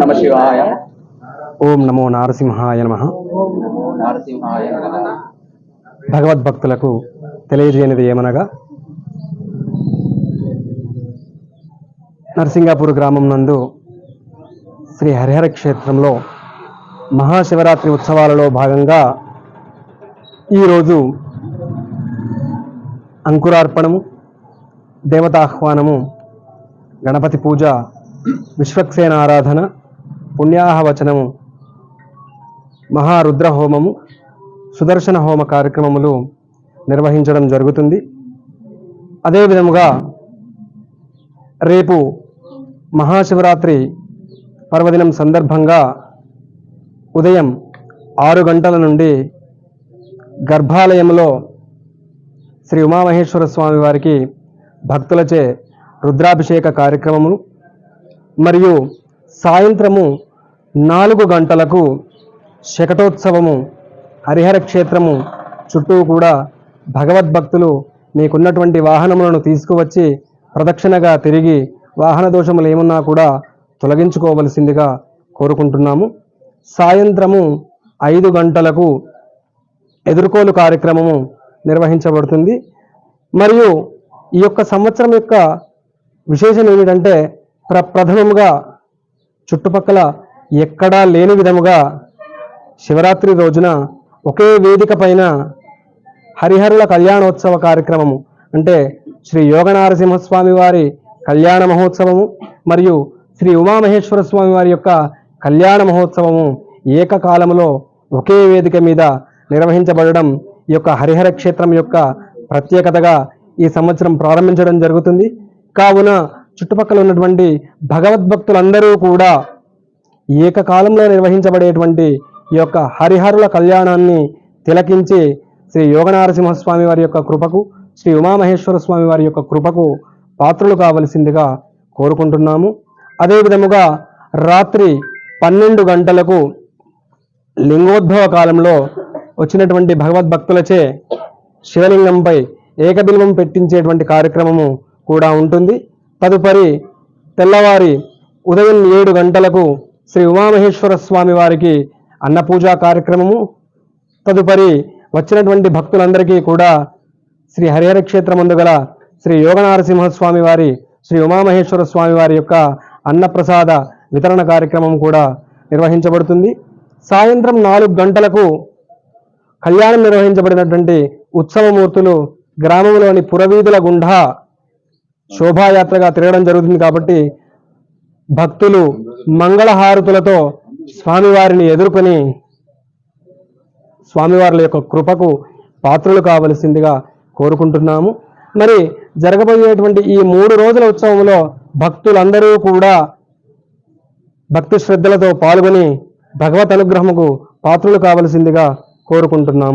నమ శివాయ. ఓం నమో నారసింహాయ నమ. భగవద్భక్తులకు తెలియజేయనిది ఏమనగా? నరసింగాపూర్ గ్రామం నందు శ్రీ హరిహర క్షేత్రంలో మహాశివరాత్రి ఉత్సవాలలో భాగంగా ఈరోజు అంకురార్పణము దేవతాహ్వానము గణపతి పూజ విశ్వక్సేన ఆరాధన పుణ్యాహవచనము మహారుద్ర హోమము సుదర్శన హోమ కార్యక్రమములు నిర్వహించడం జరుగుతుంది. అదేవిధముగా రేపు మహాశివరాత్రి పర్వదినం సందర్భంగా ఉదయం ఆరు గంటల నుండి గర్భాలయంలో శ్రీ ఉమామహేశ్వర స్వామి వారికి భక్తులచే రుద్రాభిషేక కార్యక్రమము మరియు సాయంత్రము నాలుగు గంటలకు శకటోత్సవము హరిహర క్షేత్రము చుట్టూ కూడా భగవద్భక్తులు మీకున్నటువంటి వాహనములను తీసుకువచ్చి ప్రదక్షిణగా తిరిగి వాహన దోషములు ఏమున్నా కూడా తొలగించుకోవలసిందిగా కోరుకుంటున్నాము. సాయంత్రము ఐదు గంటలకు ఎదుర్కోలు కార్యక్రమము నిర్వహించబడుతుంది. మరియు ఈ యొక్క సంవత్సరం యొక్క విశేషం ఏమిటంటే ప్ర ప్రథమంగా చుట్టుపక్కల ఎక్కడా లేని విధముగా శివరాత్రి రోజున ఒకే వేదిక పైన హరిహరుల కళ్యాణోత్సవ కార్యక్రమము అంటే శ్రీ యోగనారసింహస్వామి వారి కళ్యాణ మహోత్సవము మరియు శ్రీ ఉమామహేశ్వర స్వామి వారి యొక్క కళ్యాణ మహోత్సవము ఏకకాలంలో ఒకే వేదిక మీద నిర్వహించబడడం ఈ యొక్క హరిహర క్షేత్రం యొక్క ప్రత్యేకతగా ఈ సంవత్సరం ప్రారంభించడం జరుగుతుంది. కావున చుట్టుపక్కల ఉన్నటువంటి భగవద్భక్తులందరూ కూడా ఏకకాలంలో నిర్వహించబడేటువంటి ఈ యొక్క హరిహరుల కళ్యాణాన్ని తిలకించి శ్రీ యోగనారసింహస్వామి వారి యొక్క కృపకు శ్రీ ఉమామహేశ్వర స్వామి వారి యొక్క కృపకు పాత్రలు కావలసిందిగా కోరుకుంటున్నాము. అదేవిధముగా రాత్రి పన్నెండు గంటలకు లింగోద్భవ కాలంలో వచ్చినటువంటి భగవద్భక్తులచే శివలింగంపై ఏకబిల్వం పెట్టించేటువంటి కార్యక్రమము కూడా ఉంటుంది. తదుపరి తెల్లవారి ఉదయం ఏడు గంటలకు శ్రీ ఉమామహేశ్వర స్వామి వారికి అన్నపూజా కార్యక్రమము. తదుపరి వచ్చినటువంటి భక్తులందరికీ కూడా శ్రీ హరిహర క్షేత్రమందు గల శ్రీ యోగనారసింహస్వామి వారి శ్రీ ఉమామహేశ్వర స్వామి వారి యొక్క అన్నప్రసాద వితరణ కార్యక్రమం కూడా నిర్వహించబడుతుంది. సాయంత్రం నాలుగు గంటలకు కళ్యాణం నిర్వహించబడినటువంటి ఉత్సవమూర్తులు గ్రామంలోని పురవీధుల గుండా శోభాయాత్రగా తిరగడం జరుగుతుంది కాబట్టి భక్తులు మంగళహారతులతో స్వామివారిని ఎదుర్కొని స్వామివార్ల యొక్క కృపకు పాత్రలు కావలసిందిగా కోరుకుంటున్నాము. మరి జరగబోయేటువంటి ఈ మూడు రోజుల ఉత్సవంలో భక్తులందరూ కూడా భక్తి శ్రద్ధలతో పాల్గొని భగవత్ అనుగ్రహముకు పాత్రలు కావలసిందిగా కోరుకుంటున్నాము.